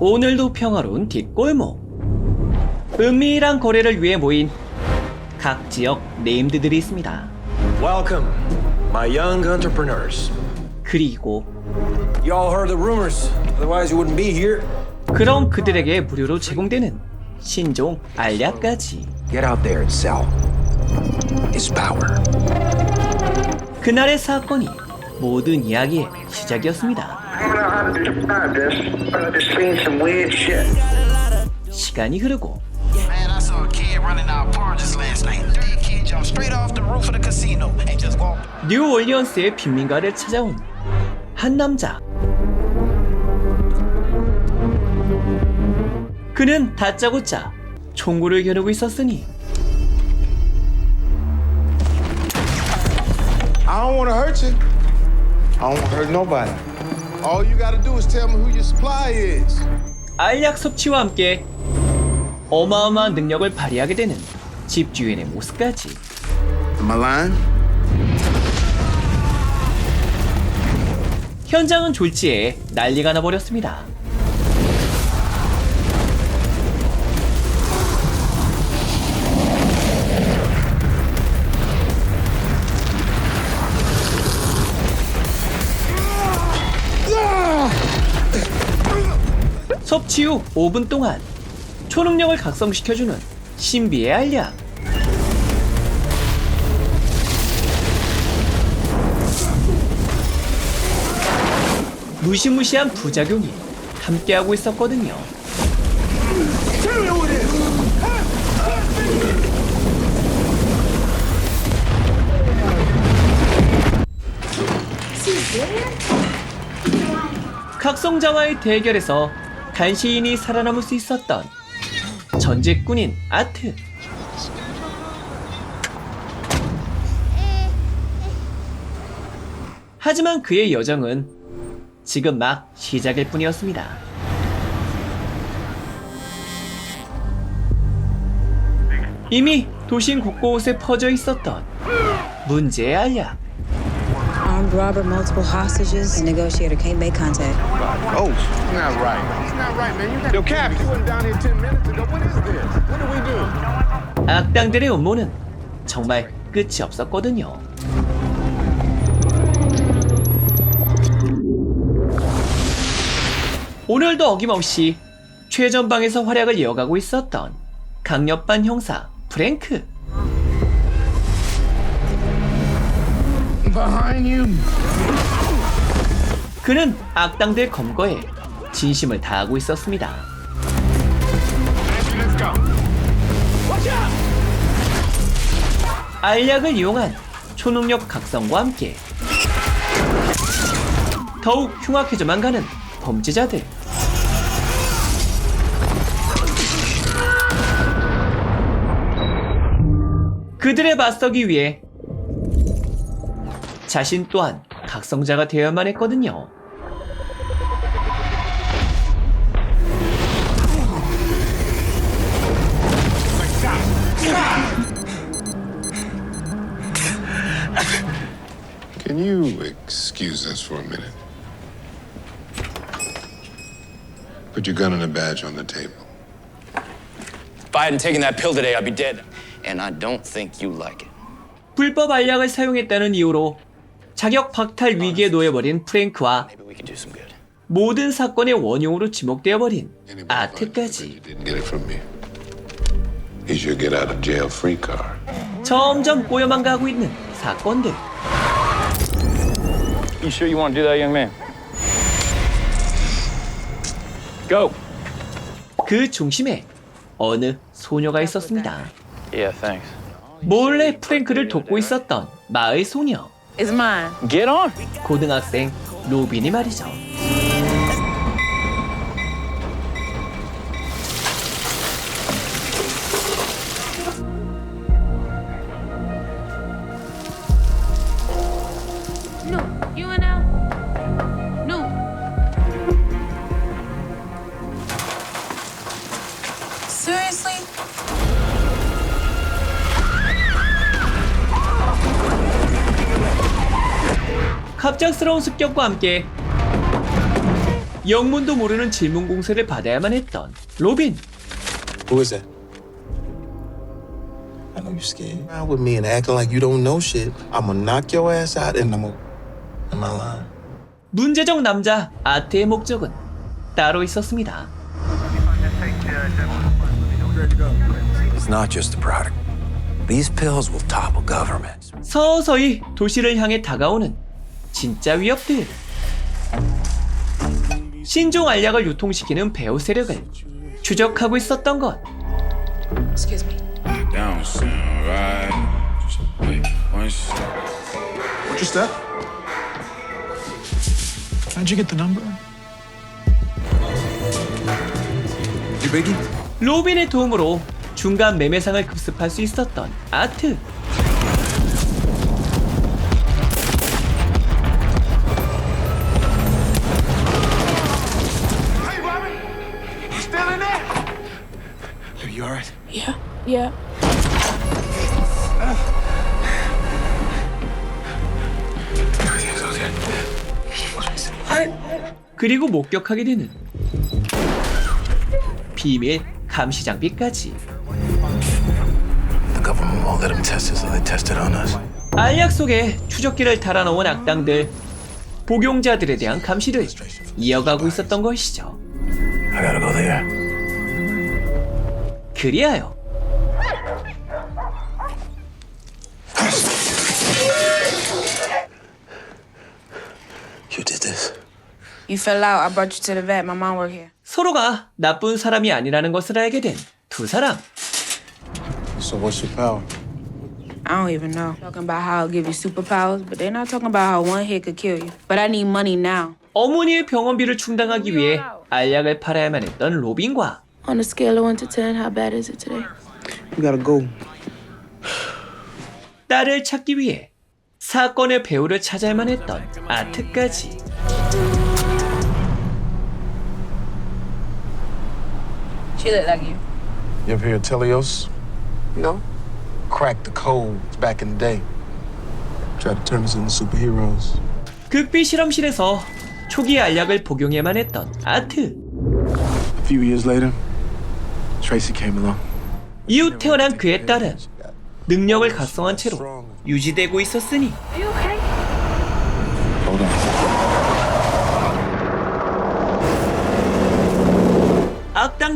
오늘도 평화로운 뒷골목. 은밀한 거래를 위해 모인 각 지역 네임드들이 있습니다. Welcome, my young entrepreneurs. 그리고 You all heard the rumors, otherwise you wouldn't be here. 그럼 그들에게 무료로 제공되는 신종 알약까지. Get out there and sell. It's power. 그날의 사건이 모든 이야기의 시작이었습니다. 시간이 흐르고 Man, I saw a kid running out barges last night. Big kid jumped straight off the roof of the casino and just walked. 뉴 올리언스의 빈민가를 찾아온 한 남자. 그는 다짜고짜 총구를 겨누고 있었으니 I don't want to hurt you. I don't want to hurt nobody. All you got to do is tell me who your supply is. 알약 섭취와 함께 어마어마한 능력을 발휘하게 되는 집주인의 모습까지 Am I lying? 현장은 졸지에 난리가 나버렸습니다. 섭취 후 5분 동안 초능력을 각성시켜주는 신비의 알약. 무시무시한 부작용이 함께하고 있었거든요. 각성자와의 대결에서 간시인이 살아남을 수 있었던 전직군인 아트. 하지만 그의 여정은 지금 막 시작일 뿐이었습니다. 이미 도심 곳곳에 퍼져 있었던 문제의 알약. Armed robber, multiple hostages. The negotiator can't make contact. Oh, he's not right. He's not right, man. You got Yo, Captain. You went down here 10 minutes ago. What is this? What did we do? 악당들의 음모는 정말 끝이 없었거든요. 오늘도 어김없이 최전방에서 활약을 이어가고 있었던 강력반 형사 프랭크. 그는 악당들 검거에 진심을 다하고 있었습니다. 알약을 이용한 초능력 각성과 함께 더욱 흉악해져만 가는 범죄자들. 그들에 맞서기 위해 자신 또한 각성자가 되어야만 했거든요. Can you excuse us for a minute? Put your gun and a badge on the table. If I hadn't taken that pill today, I'd be dead. And I don't think you like it. 불법 알약을 사용했다는 이유로 자격 박탈 위기에 놓여버린 프랭크와. 모든 사건의 원흉으로 지목되어 버린 Anybody find you 아트까지 didn't get it from me. He's your get out of jail free card. 점점 꼬여만 가고 있는 사건들. You sure you want to do that, young man? Go. 그 중심에 어느 소녀가 있었습니다. Yeah, thanks. 몰래 프랭크를 돕고 있었던 마을 소녀. It's mine. Get on. 고등학생 로빈이 말이죠. 갑작스러운 습격과 함께 영문도 모르는 질문 공세를 받아야만 했던 로빈. Who is that? I know you're scared. Around with me and acting like you don't know shit. I'm gonna knock your ass out and I'm gonna. Am I lying? 문제적 남자 아트의 목적은 따로 있었습니다. It's not just the product. These pills will topple governments. 서서히 도시를 향해 다가오는 진짜 위협들. 신종 알약을 유통시키는 배후 세력을 추적하고 있었던 것. Excuse me. Down, son, right? Wait, one step. What's your step? How'd you get the number? You biggie? 로빈의 도움으로 중간 매매상을 급습할 수 있었던 아트. 그리고 목격하게 되는 비밀 감시 장비까지. 알약 속에 추적기를 달아놓은 악당들, 복용자들에 대한 감시를 이어가고 있었던 것이죠. 그리하여 You fell out. I brought you to the vet. My mom work here. 서로가 나쁜 사람이 아니라는 것을 알게 된 두 사람. So what's your power? I don't even know. Talking about how I'll give you superpowers, but they're not talking about how one hit could kill you. But I need money now. 어머니의 병원비를 충당하기 위해 알약을 팔아야만 했던 로빈과 On a scale of 1 to 10, how bad is it today? We gotta go. 딸을 찾기 위해 사건의 배우를 찾아야만 했던 아트까지. She look like you. You ever hear of Telios? No. Cracked the code back in the day. Tried to turn us into superheroes. 극비 실험실에서 초기 알약을 복용해야만 했던 아트. A few years later, Tracy came along. 이후 태어난 그의 딸은 능력을 각성한 채로 유지되고 있었으니 Hold on.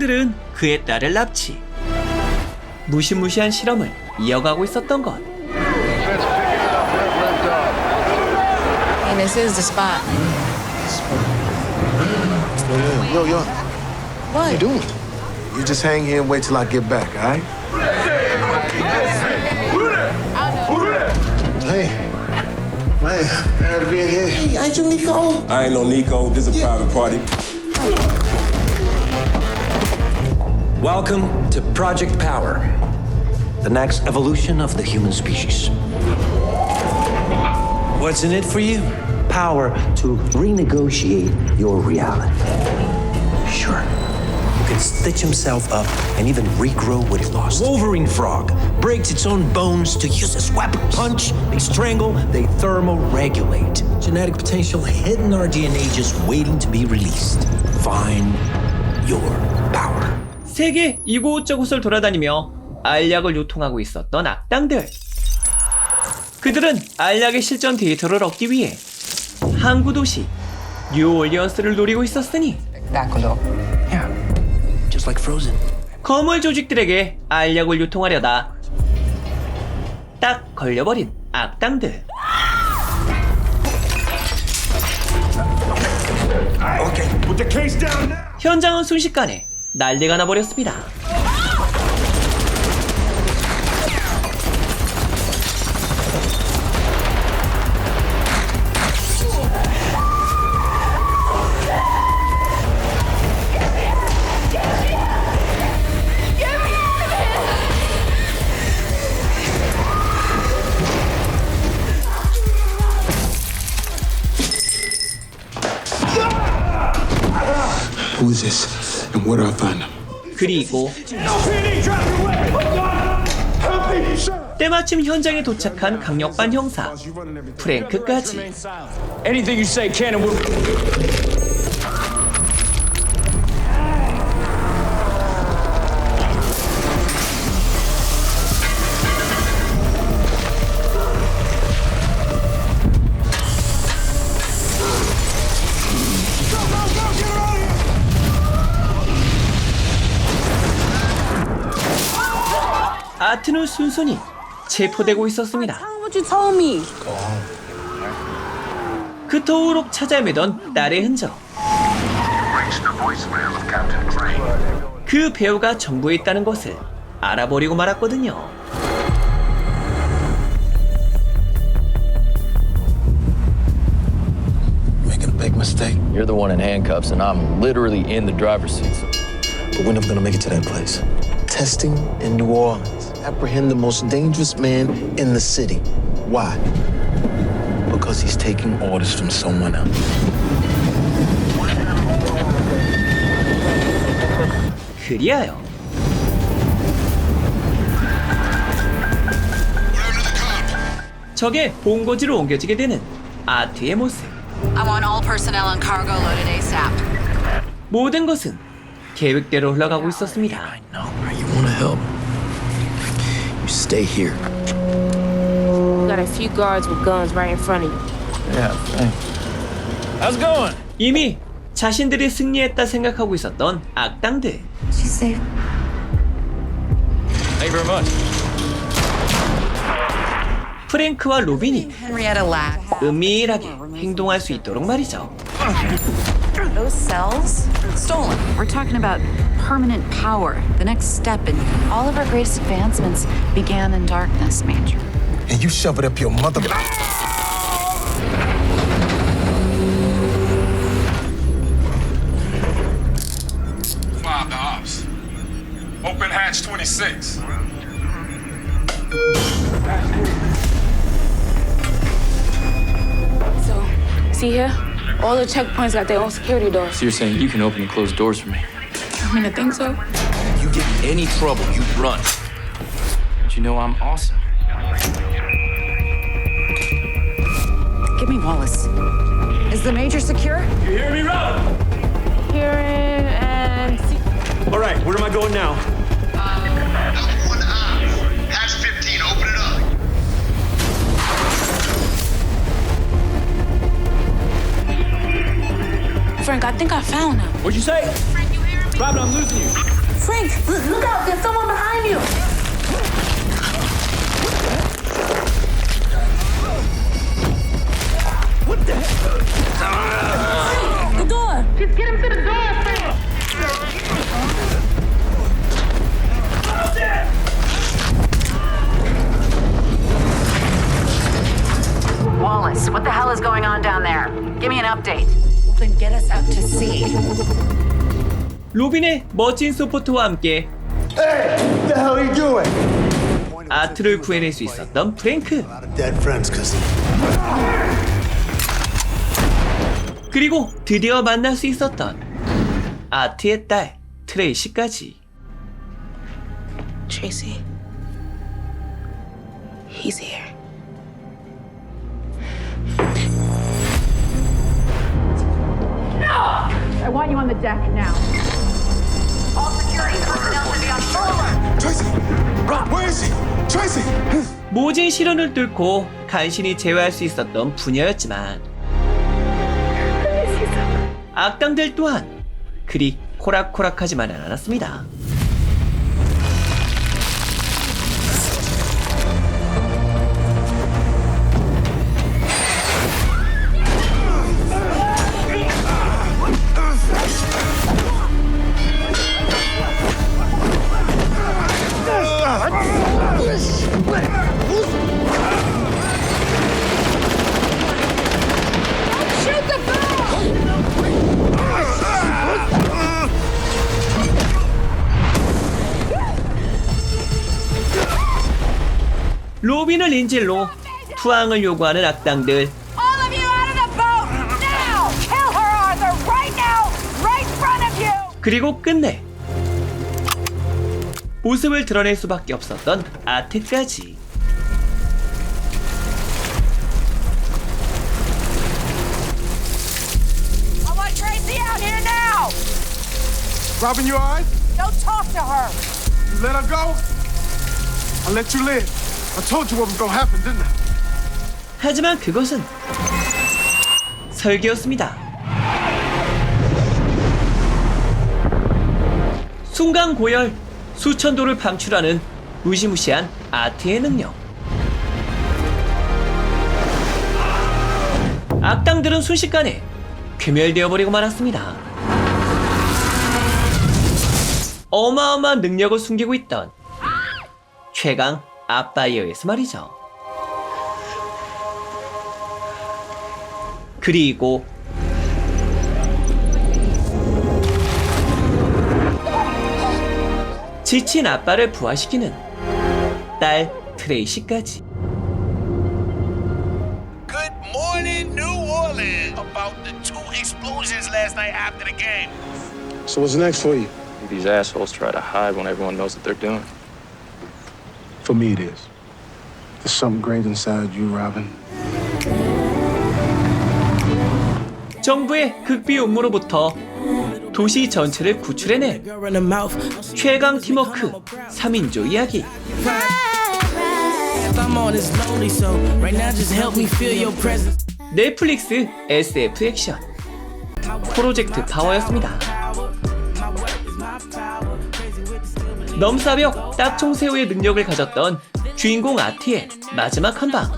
악당들은 그의 딸을 납치. 무시무시한 실험을 이어가고 있었던 것. And this is the spot. Yo, yo, What? you doing? You just hang here and wait till I get back, all right? Hey, man, glad to be in here. I ain't no Nico. This is a private party. Welcome to Project Power, the next evolution of the human species. What's in it for you? Power to renegotiate your reality. Sure. Who can stitch himself up and even regrow what he lost. Wolverine frog breaks its own bones to use as weapon. Punch, they strangle, they thermoregulate. Genetic potential hidden in our DNA just waiting to be released. Find your. 세계 이곳저곳을 돌아다니며 알약을 유통하고 있었던 악당들. 그들은 알약의 실전 데이터를 얻기 위해 항구 도시 뉴올리언스를 노리고 있었으니 Yeah. Just like Frozen. 거물 조직들에게 알약을 유통하려다 딱 걸려버린 악당들. 현장은 순식간에 난리가 나버렸습니다. And where do I find him? 그리고 때마침 현장에 도착한 강력반 형사 프랭크까지 Anything you say, Cannon, will. 아트는 순순히 체포되고 있었습니다. What you told me? 그토록 찾아매던 딸의 흔적. 그 배우가 정부에 있다는 것을 알아버리고 말았거든요. Making a big mistake. You're the one in handcuffs, and I'm literally in the driver's seat. But when I'm gonna make it to that place? Testing in New Orleans. Apprehend the most dangerous man in the city. Why? Because he's taking orders from someone else. 그리하여 적의 본거지로 옮겨지게 되는 아트의 모습. I want all personnel and cargo loaded ASAP. 모든 것은 계획대로 흘러가고 있었습니다. Help? You stay here. We got a few guards with guns right in front of you. Yeah, thanks. How's it going? 이미 자신들이 승리했다 생각하고 있었던 악당들. She's safe. Thank you very much. 프랭크와 로빈이 Henrietta Lack. 은밀하게 행동할 수 있도록 말이죠. Those cells? Stolen. We're talking about permanent power. The next step in all of our greatest advancements began in darkness, Major. And you shove it up your mother. Five to ops. Open hatch 26. So, see here? All the checkpoints got their own security doors. So you're saying you can open and close doors for me? I mean, I think so. You get in any trouble, you run. But you know I'm awesome. Give me Wallace. Is the Major secure? You hear me, Rob? Hearing and see. All right, where am I going now? One eye. Hatch 15, open it up. Frank, I think I found him. What'd you say? Robin, I'm losing you. Frank, look, look out! There's someone behind you. What the? Hell? The door. Just get him to the door, Frank. Wallace, what the hell is going on down there? Give me an update. Then get us out to sea. 로빈의 멋진 서포트와 함께? 아트를 구해낼 수 있었던 프랭크. 그리고 드디어 만날 수 있었던 아트의 딸 트레이시까지. Tracy. He's here. I want you on the deck now. 모진 시련을 뚫고 간신히 제외할 수 있었던 분야였지만 악당들 또한 그리 코락코락하지만은 않았습니다. 인질로 투항을 요구하는 악당들 All of you out of the boat! Now! Kill her, Arthur! Right now! Right in front of you! 그리고 끝내 모습을 드러낼 수밖에 없었던 아트까지 I want Tracy out here now! Robin, you alright? Don't talk to her! You let her go? I let you live. I told you what was gonna happen, didn't I? 하지만 그것은 설계였습니다. 순간 고열 수천 도를 방출하는 무시무시한 아트의 능력. 악당들은 순식간에 괴멸되어 버리고 말았습니다. 어마어마한 능력을 숨기고 있던 최강 아빠에 의해서 말이죠. 그리고 지친 아빠를 부활시키는 딸 트레이시까지. Good morning, New Orleans. About the two explosions last night after the game. So what's next for you? These assholes try to hide when everyone knows what they're doing. For me, it is. There's something great inside you, Robin. 정부의 극비 음모로부터 도시 전체를 구출해낸 최강 팀워크 3인조 이야기. 넷플릭스 SF 액션 프로젝트 파워였습니다. 넘사벽 딱총새우의 능력을 가졌던 주인공 아티의 마지막 한방.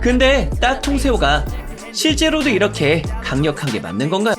근데 딱총새우가 실제로도 이렇게 강력한 게 맞는 건가요?